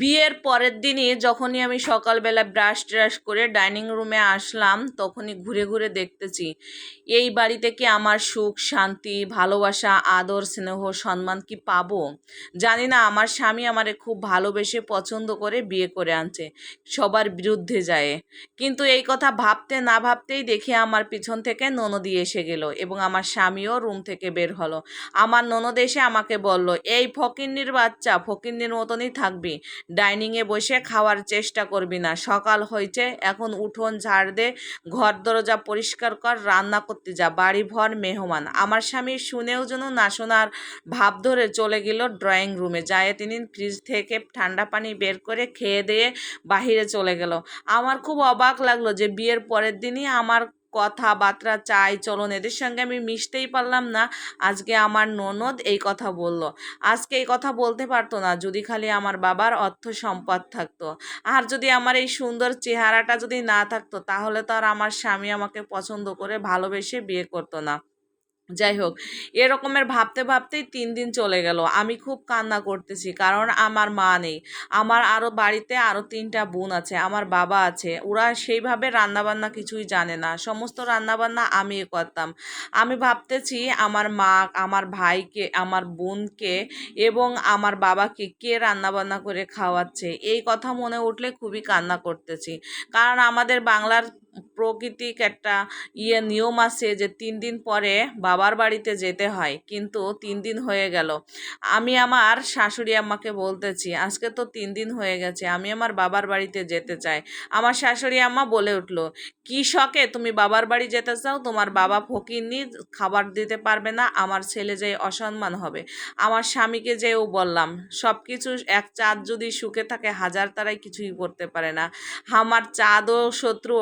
বিয়ের পরের দিনই যখনই আমি সকালবেলা ব্রাশ ট্রাশ করে ডাইনিং রুমে আসলাম, তখনই ঘুরে ঘুরে দেখতেছি, এই বাড়িতে কি আমার সুখ, শান্তি, ভালোবাসা, আদর, স্নেহ, সম্মান কি পাবো? জানি না, আমার স্বামী আমারে খুব ভালোবেসে পছন্দ করে বিয়ে করে আনছে, সবার বিরুদ্ধে যায়। কিন্তু এই কথা ভাবতে না ভাবতেই দেখি আমার পিছন থেকে ননদি এসে গেল এবং আমার স্বামীও রুম থেকে বের হলো। আমার ননদ এসে আমাকে বলল, এই ফকিন্নির বাচ্চা, ফকিন্নির মতনই থাকবি। ডাইনিংয়ে বসে খাওয়ার চেষ্টা করবি না। সকাল হয়েছে এখন উঠোন ঝাড় দে, ঘর দরজা পরিষ্কার কর, রান্না করতে যা বাড়ি ভর মেহমান। আমার স্বামী শুনেও যেন না শোনার ভাব ধরে চলে গেল ড্রয়িং রুমে। যায় তিনি ফ্রিজ থেকে ঠান্ডা পানি বের করে খেয়ে দিয়ে বাহিরে চলে গেল। আমার খুব অবাক লাগল যে বিয়ের পরের দিনই আমার কথাবার্তা চাই, চলন এদের সঙ্গে আমি মিশতেই পারলাম না। আজকে আমার ননদ এই কথা বলল। আজকে এই কথা বলতে পারতো না, যদি খালি আমার বাবার অর্থ সম্পদ থাকতো। আর যদি আমার এই সুন্দর চেহারাটা যদি না থাকতো, তাহলে তো আর আমার স্বামী আমাকে পছন্দ করে ভালোবেসে বিয়ে করতো না। যাই হোক, এরকমের ভাবতে ভাবতেই তিন দিন চলে গেল। আমি খুব কান্না করতেছি, কারণ আমার মা নেই। আমার আরও বাড়িতে আরও তিনটা বোন আছে, আমার বাবা আছে। ওরা সেইভাবে রান্নাবান্না কিছুই জানে না। সমস্ত রান্নাবান্না আমি করতাম। আমি ভাবতেছি আমার মা, আমার ভাইকে, আমার বোনকে এবং আমার বাবাকে কে রান্নাবান্না করে খাওয়াচ্ছে? এই কথা মনে উঠলে খুবই কান্না করতেছি। কারণ আমাদের বাংলার প্রকৃতিক একটা ইয়ে নিয়ম আছে যে তিন দিন পরে বাবার বাড়িতে যেতে হয়, কিন্তু তিন দিন হয়ে গেল। আমি আমার শাশুড়ি আম্মাকে বলতেছি, আজকে তো তিন দিন হয়ে গেছে, আমি আমার বাবার বাড়িতে যেতে চাই। আমার শাশুড়ি আম্মা বলে উঠল, কি শখে তুমি বাবার বাড়ি যেতে চাও? তোমার বাবা ফকিরনি খাবার দিতে পারবে না, আমার ছেলে যে অসম্মান হবে। আমার স্বামীকে যেও বললাম সব কিছু এক চাঁদ যদি সুখে থাকে, হাজার তারাই কিছুই করতে পারে না। আমার চাঁদও শত্রু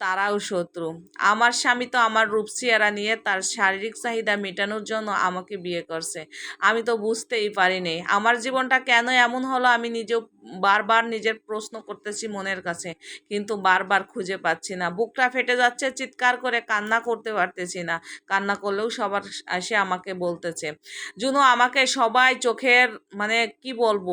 তারাও শত্রু। আমার স্বামী তো আমার রূপসিয়ারা নিয়ে তার শারীরিক চাহিদা মেটানোর জন্য আমাকে বিয়ে করছে। আমি তো বুঝতেই পারিনি। আমার জীবনটা কেন এমন হলো আমি নিজেও বারবার নিজের প্রশ্ন করতেছি মনের কাছে। কিন্তু বারবার খুঁজে পাচ্ছি না। বুকটা ফেটে যাচ্ছে, চিৎকার করে কান্না করতে পারতেছি না। কান্না করলেও সবার এসে আমাকে বলতেছে। জুনো, আমাকে সবাই চোখের মানে কি বলব?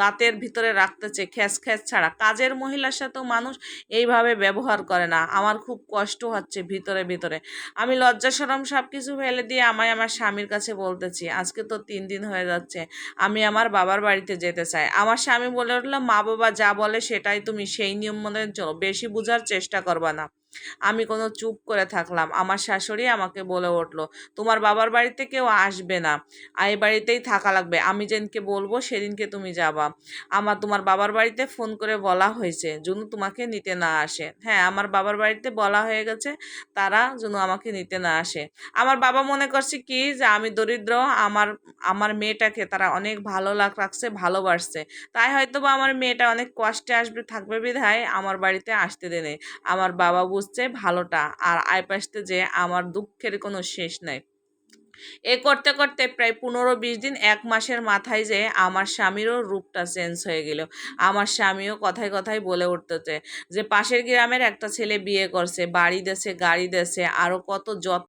দাঁতের ভিতরে রাখতেছে, খ্যাস খ্যাস ছাড়া। কাজের মহিলার সাথেও মানুষ এইভাবে ব্যবহার করে না। আমার খুব কষ্ট হচ্ছে ভিতরে ভিতরে। আমি লজ্জা সরম সব কিছু ফেলে দিয়ে আমায় আমার স্বামীর কাছে বলতেছি, আজকে তো তিন দিন হয়ে যাচ্ছে, আমি আমার বাবার বাড়িতে যেতে চাই। আমার স্বামী বলে উঠল, মা বাবা যা বলে সেটাই তুমি সেই নিয়ম মনে চলো, বেশি বোঝার চেষ্টা করবা না। আমি কোনো চুপ করে থাকলাম। আমার শাশুড়ি আমাকে বলে উঠল, তোমার বাবার বাড়িতে কেউ আসবে না। এই বাড়িতেই থাকা লাগবে। আমি যেদিনকে বলব সেদিনকে তুমি যাবা। আমার তোমার বাবার বাড়িতে ফোন করে বলা হয়েছে, যেন তোমাকে নিতে না আসে। হ্যাঁ আমার বাবার বাড়িতে বলা হয়ে গেছে, তারা যেন আমাকে নিতে না আসে। আমার বাবা মনে করছে কি যে আমি দরিদ্র, আমার আমার মেয়েটাকে তারা অনেক ভালো লাগ, রাখছে, ভালোবাসছে। তাই হয়তো বা আমার মেয়েটা অনেক কষ্টে আসবে, থাকবে বিধায় আমার বাড়িতে আসতে দেনে আমার বাবা বুঝছে ভালোটা আর আইপাশতে যে আমার দুঃখের কোনো শেষ নাই। এ করতে করতে প্রায় পনেরো বিশ দিন এক মাসের মাথায় যে আমার স্বামীরও রূপটা চেঞ্জ হয়ে গেল। আমার স্বামীও কথায় কথায় বলে উঠতেছে যে, পাশের গ্রামের একটা ছেলে বিয়ে করছে, বাড়ি দেশে গাড়ি দেশে আরও কত যত্ন